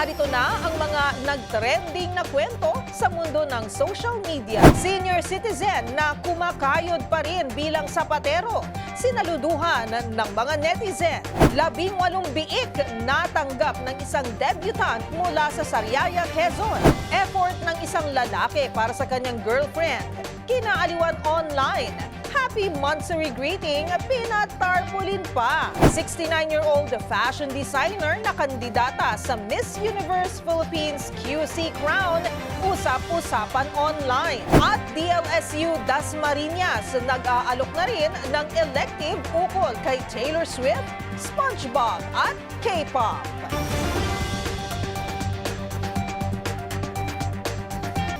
Narito na ang mga nag-trending na kwento sa mundo ng social media. Senior citizen na kumakayod pa rin bilang sapatero. Sinaluduhan ng mga netizen. Labing walong biik natanggap ng isang debutant mula sa Sariaya, Quezon. Effort ng isang lalaki para sa kanyang girlfriend. Kinaaliwan online. Happy monthsary greeting, pinatarpulin pa. 69-year-old fashion designer na kandidata sa Miss Universe Philippines QC Crown, usap-usapan online. At DLSU Dasmariñas nag-aalok na rin ng elective ukol kay Taylor Swift, SpongeBob at K-pop.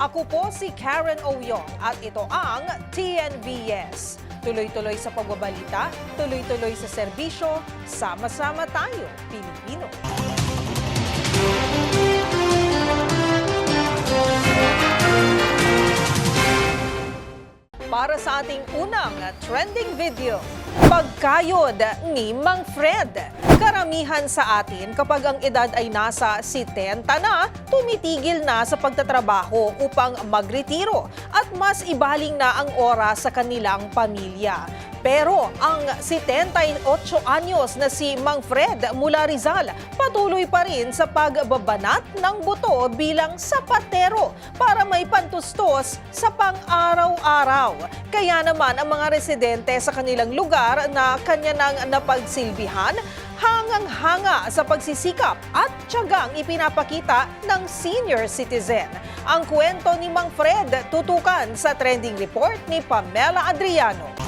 Ako po si Karen Oyong at ito ang TNVS. Tuloy-tuloy sa pagbabalita, tuloy-tuloy sa serbisyo, sama-sama tayo, Pilipino. Para sa ating unang trending video, pagkayod ni Mang Fred. Karamihan sa atin kapag ang edad ay nasa 70 na, tumitigil na sa pagtatrabaho upang magretiro at mas ibaling na ang oras sa kanilang pamilya. Pero ang 78 anyos na si Mang Fred mula Rizal patuloy pa rin sa pagbabanat ng buto bilang sapatero para may pantustos sa pang-araw-araw. Kaya naman ang mga residente sa kanilang lugar na kanya nang napagsilbihan hangang-hanga sa pagsisikap at tiyagang ipinapakita ng senior citizen. Ang kwento ni Mang Fred tutukan sa trending report ni Pamela Adriano.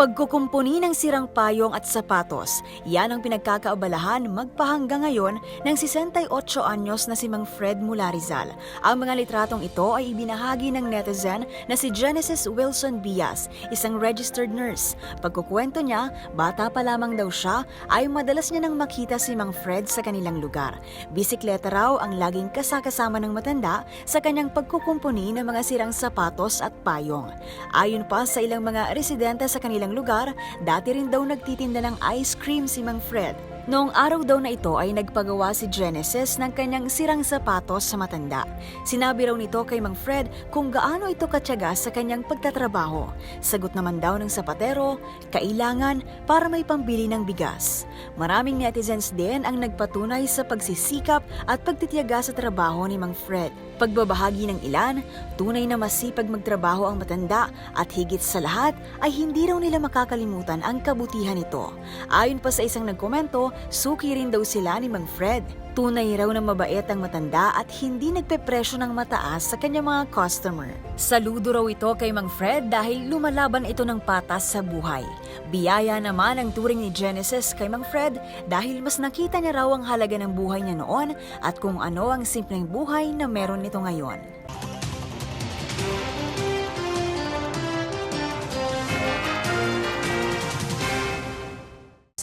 Pagkukumpuni ng sirang payong at sapatos, yan ang pinagkakaabalahan magpahanggang ngayon ng 68 anyos na si Mang Fred mula Rizal. Ang mga litratong ito ay ibinahagi ng netizen na si Genesis Wilson Bias, isang registered nurse. Pagkukwento niya, bata pa lamang daw siya, ay madalas niya nang makita si Mang Fred sa kanilang lugar. Bisikleta raw ang laging kasakasama ng matanda sa kanyang pagkukumpuni ng mga sirang sapatos at payong. Ayon pa sa ilang mga residente sa kanilang lugar, dati rin daw nagtitinda ng ice cream si Mang Fred. Noong araw daw na ito ay nagpagawa si Genesis ng kanyang sirang sapatos sa matanda. Sinabi raw nito kay Mang Fred kung gaano ito katyaga sa kanyang pagtatrabaho. Sagot naman daw ng sapatero, kailangan para may pambili ng bigas. Maraming netizens din ang nagpatunay sa pagsisikap at pagtitiyaga sa trabaho ni Mang Fred. Pagbabahagi ng ilan, tunay na masipag magtrabaho ang matanda at higit sa lahat ay hindi raw nila makakalimutan ang kabutihan nito. Ayon pa sa isang nagkomento, suki rin daw sila ni Mang Fred. Tunay raw na mabait ang matanda at hindi nagpepresyo ng mataas sa kanyang mga customer. Saludo raw ito kay Mang Fred dahil lumalaban ito ng patas sa buhay. Biyaya naman ang turing ni Genesis kay Mang Fred dahil mas nakita niya raw ang halaga ng buhay niya noon at kung ano ang simpleng buhay na meron nito ngayon.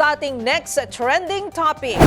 Ating next trending topic,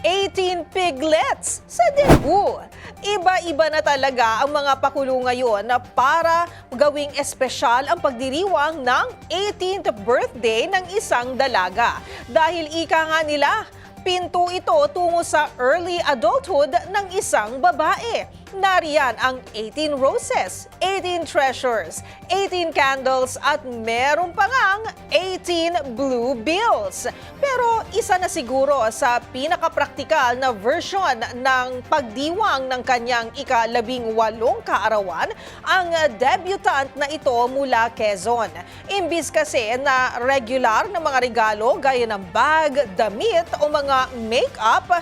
18 piglets sa Cebu. Iba-iba na talaga ang mga pakulo ngayon na para gawing espesyal ang pagdiriwang ng 18th birthday ng isang dalaga. Dahil ika nga nila, pinto ito tungo sa early adulthood ng isang babae. Nariyan ang 18 roses, 18 treasures, 18 candles at meron pa ngang 18 blue bills. Pero isa na siguro sa pinakapraktikal na version ng pagdiwang ng kanyang ikalabing walong kaarawan ang debutant na ito mula Quezon. Imbis kasi na regular na mga regalo gaya ng bag, damit o mga make-up,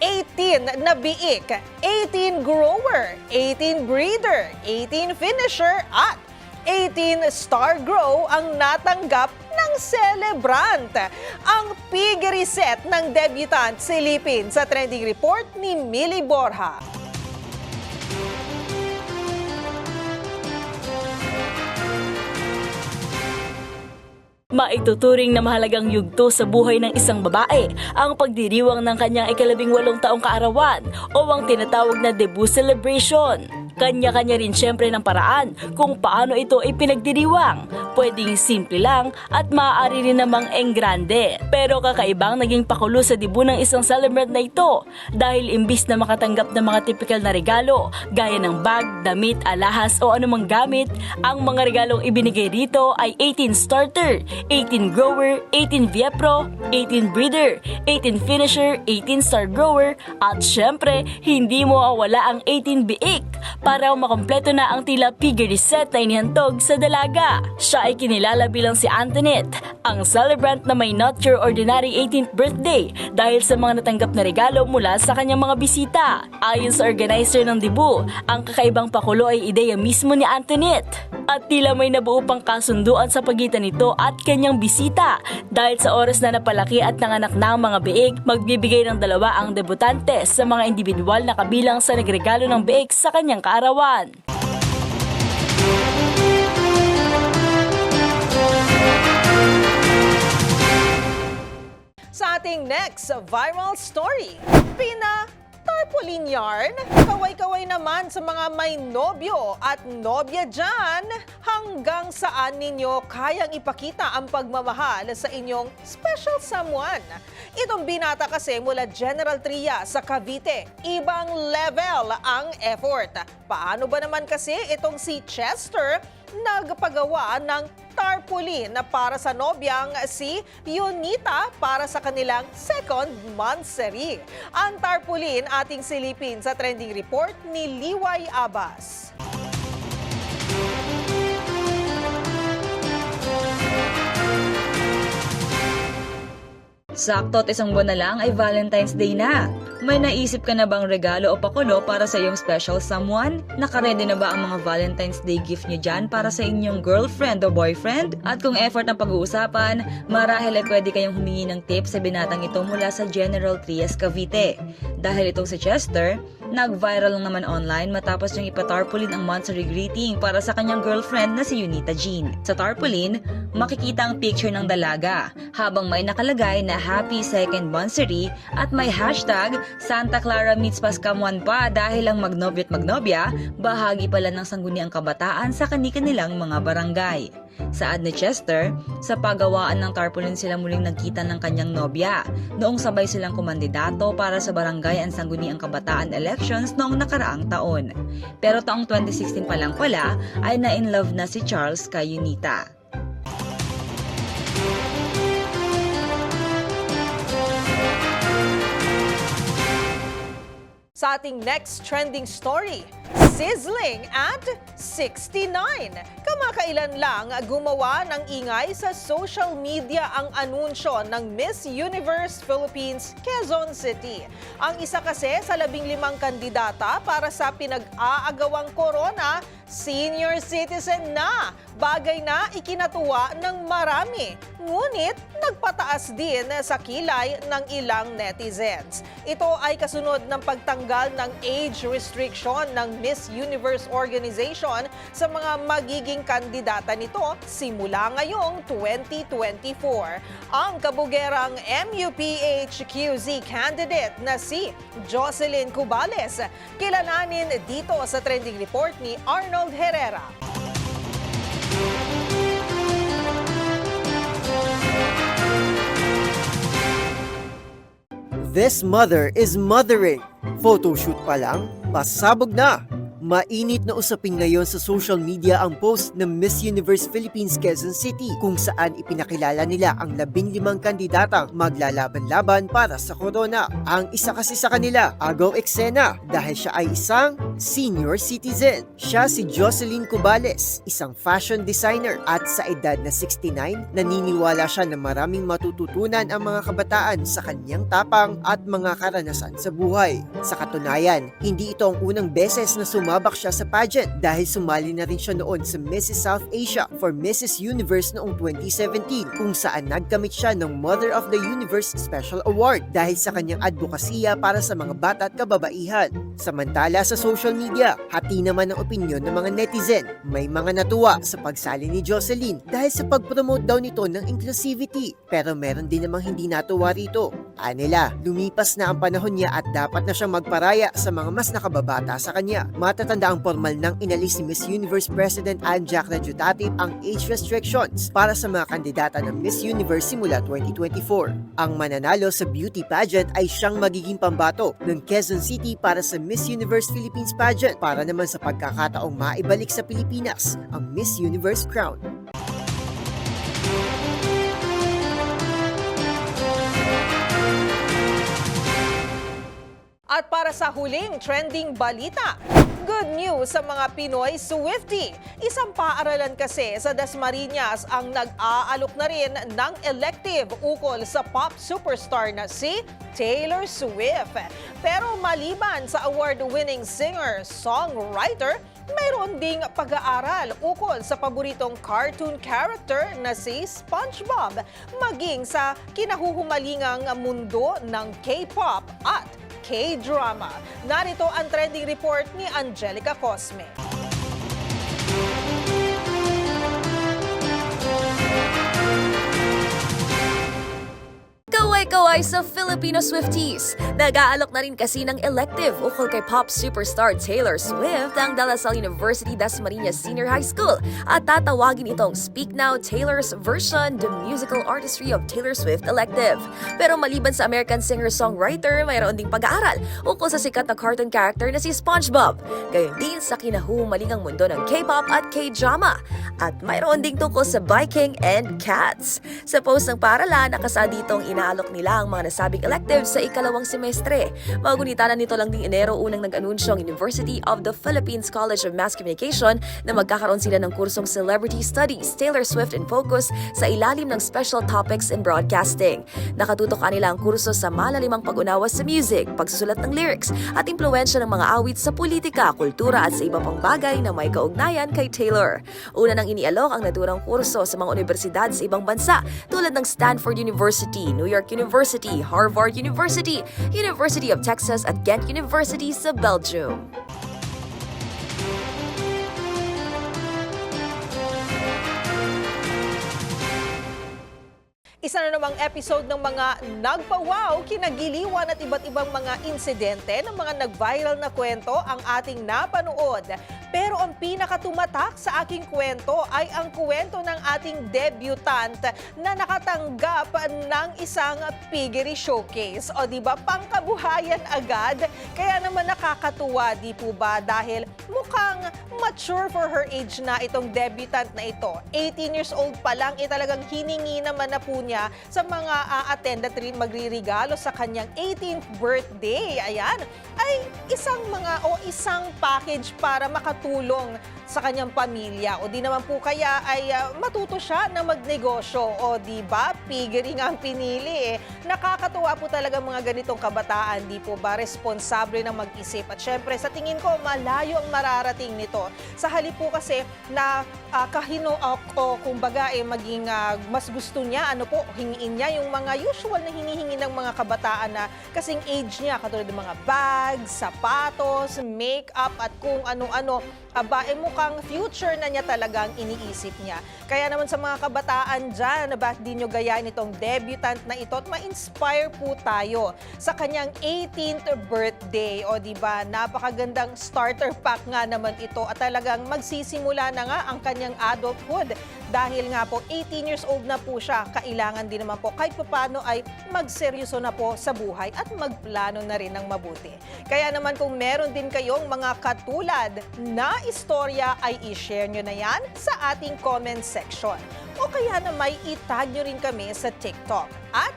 18 na biik, 18 grower, 18 breeder, 18 finisher at 18-star grow ang natanggap ng celebrant. Ang piggery set ng debutant silipin sa trending report ni Millie Borja. Maituturing na mahalagang yugto sa buhay ng isang babae ang pagdiriwang ng kanyang ikalabing walong taong kaarawan o ang tinatawag na debut celebration. Kanya-kanya rin siyempre ng paraan kung paano ito ipinagdiriwang. Pwedeng simple lang at maaari rin namang enggrande. Pero kakaibang naging pakulo sa debut ng isang celebrant na ito dahil imbis na makatanggap ng mga typical na regalo gaya ng bag, damit, alahas o anumang gamit, ang mga regalong ibinigay rito ay 18 starter, 18 grower, 18 Viepro, 18 breeder, 18 finisher, 18 star grower, at syempre, hindi mo awala ang 18 biik para makompleto na ang tila piggery set na inihantog sa dalaga. Siya ay kinilala bilang si Antoinette, ang celebrant na may not your ordinary 18th birthday dahil sa mga natanggap na regalo mula sa kanyang mga bisita. Ayon sa organizer ng debut, ang kakaibang pakulo ay ideya mismo ni Antoinette. At tila may nabuo pang kasunduan sa pagitan nito at kanyang bisita dahil sa oras na napalaki at nanganak na ang mga biig, magbibigay ng dalawa ang debutante sa mga individual na kabilang sa nagregalo ng biig sa kanyang kaarawan. Sa ating next viral story, Pina Tarpaulin yarn. Kaway-kaway naman sa mga may nobyo at nobya dyan. Hanggang saan ninyo kayang ipakita ang pagmamahal sa inyong special someone? Itong binata kasi mula General Tria sa Cavite. Ibang level ang effort. Paano ba naman kasi itong si Chester nagpagawa ng tarpaulin na para sa nobyang si Yunita para sa kanilang second monthsary. Ang tarpaulin ating silipin sa trending report ni Liway Abbas. Sakto at isang buwan na lang ay Valentine's Day na. May naisip ka na bang regalo o pakulo para sa iyong special someone? Nakaredy na ba ang mga Valentine's Day gift niyo dyan para sa inyong girlfriend o boyfriend? At kung effort ang pag-uusapan, marahil ay pwede kayong humingi ng tip sa binatang ito mula sa General Trias Cavite. Dahil itong si Chester, nag-viral lang naman online matapos niyang ipatarpaulin ang monthsary greeting para sa kanyang girlfriend na si Unita Jean. Sa tarpaulin, makikita ang picture ng dalaga habang may nakalagay na Happy Second Monthsary at may hashtag Santa Clara meets Paskamuan pa dahil ang magnobyo at magnobya bahagi pala ng sangguniang kabataan sa kani-kanilang mga barangay. Saad ni Chester, sa pagawaan ng tarpaulin sila muling nagkita ng kanyang nobya noong sabay silang kumandidato para sa barangay ang sangguniang kabataan elections noong nakaraang taon. Pero taong 2016 pa lang pala ay na-in-love na si Charles kay Unita. Sa ating next trending story, sizzling at 69. Kamakailan lang gumawa ng ingay sa social media ang anunsyo ng Miss Universe Philippines Quezon City. Ang isa kasi sa labing limang kandidata para sa pinag-aagawang corona, senior citizen na. Bagay na ikinatuwa ng marami. Ngunit nagpataas din sa kilay ng ilang netizens. Ito ay kasunod ng pagtanggal ng age restriction ng Miss Universe Organization sa mga magiging kandidata nito simula ngayong 2024. Ang kabugerang MUPHQZ candidate na si Jocelyn Cubales, kilalanin dito sa trending report ni Arnold Herrera. This mother is mothering. Photoshoot pa lang, pasabog na. Mainit na usapin ngayon sa social media ang post ng Miss Universe Philippines Quezon City kung saan ipinakilala nila ang labing limang kandidatang maglalaban-laban para sa corona. Ang isa kasi sa kanila, agaw eksena dahil siya ay isang senior citizen. Siya si Jocelyn Cubales, isang fashion designer at sa edad na 69, naniniwala siya na maraming matututunan ang mga kabataan sa kanyang tapang at mga karanasan sa buhay. Sa katunayan, hindi ito ang unang beses na sumabak siya sa pageant dahil sumali na rin siya noon sa Mrs. South Asia for Mrs. Universe noong 2017 kung saan nagkamit siya ng Mother of the Universe Special Award dahil sa kanyang advokasya para sa mga bata at kababaihan. Samantala sa social media, hati naman ang opinyon ng mga netizen. May mga natuwa sa pagsali ni Jocelyn dahil sa pag-promote daw nito ng inclusivity. Pero meron din namang hindi natuwa rito. Anila, lumipas na ang panahon niya at dapat na siyang magparaya sa mga mas nakababata sa kanya. Matatanda ang formal ng inalis ni Miss Universe President Anne Jacqueline Jutatip ang age restrictions para sa mga kandidata ng Miss Universe simula 2024. Ang mananalo sa beauty pageant ay siyang magiging pambato ng Quezon City para sa Miss Universe Philippines pageant para naman sa pagkakataong maibalik sa Pilipinas ang Miss Universe crown. At para sa huling trending balita, good news sa mga Pinoy Swiftie. Isang paaralan kasi sa Dasmariñas ang nag-aalok na rin ng elective ukol sa pop superstar na si Taylor Swift. Pero maliban sa award-winning singer, songwriter, mayroon ding pag-aaral ukol sa paboritong cartoon character na si SpongeBob, maging sa kinahuhumalingang mundo ng K-pop at K-drama. Narito ang trending report ni Angelica Cosme. Kaway-kaway sa Filipino Swifties. Nag-aalok na rin kasi ng elective ukol kay pop superstar Taylor Swift ang De La Salle University Dasmariñas Senior High School at tatawagin itong Speak Now Taylor's Version The Musical Artistry of Taylor Swift Elective. Pero maliban sa American singer-songwriter, mayroon ding pag-aaral ukol sa sikat na cartoon character na si SpongeBob. Gayon din sa kinahumalingang mundo ng K-pop at K-drama. At mayroon ding tungkol sa biking and cats. Sa post ng paaralan, nakasa ditong inaalok nila ang mga nasabing electives sa ikalawang semestre. Magunita na nito lang ding Enero unang nag-anunsyo ang University of the Philippines College of Mass Communication na magkakaroon sila ng kursong Celebrity Studies, Taylor Swift in Focus sa ilalim ng Special Topics in Broadcasting. Nakatutok kanila ang kurso sa malalimang pag-unawa sa music, pagsusulat ng lyrics, at impluensya ng mga awit sa politika, kultura at sa iba pang bagay na may kaugnayan kay Taylor. Una nang inialok ang naturang kurso sa mga universidad sa ibang bansa tulad ng Stanford University, New York University, Harvard University, University of Texas at Ghent University sa Belgium. Isa na namang episode ng mga nagpawaw, kinagiliwan at iba't ibang mga insidente ng mga nag-viral na kwento ang ating napanood. Pero ang pinakatumatak sa aking kwento ay ang kwento ng ating debutant na nakatanggap ng isang piggery showcase. O di ba pangkabuhayan agad? Kaya naman nakakatuwa, di po ba? Dahil mukhang mature for her age na itong debutant na ito. 18 years old pa lang, eh talagang hiningi naman na po niya sa mga uh, attendant rin magririgalo sa kanyang 18th birthday. Ayan, ay isang mga o isang package para makatulong sa kanyang pamilya. O di naman po kaya ay uh, matuto siya na magnegosyo. O di ba? Piggery nga ang pinili eh. Nakakatuwa po talaga mga ganitong kabataan. Di po ba? Responsable na mag-isip. At syempre, sa tingin ko, malayo ang mararating nito. Sa halip po kasi na uh, kahino o kumbaga eh, maging uh, mas gusto niya, ano po, hingiin niya yung mga usual na hinihingi ng mga kabataan na kasing age niya, katulad ng mga bags, sapatos, makeup at kung ano-ano. Aba, eh mukhang future na niya talagang iniisip niya. Kaya naman sa mga kabataan dyan, bakit di nyo gayahin itong debutant na ito at ma-inspire po tayo sa kanyang 18th birthday. O di ba napakagandang starter pack nga naman ito at talagang magsisimula na nga ang kanyang adulthood. Dahil nga po 18 years old na po siya, kailangan din naman po kahit paano ay magseryoso na po sa buhay at magplano na rin ng mabuti. Kaya naman kung meron din kayong mga katulad na istorya ay i-share nyo na yan sa ating comment section. O kaya na may itag nyo rin kami sa TikTok at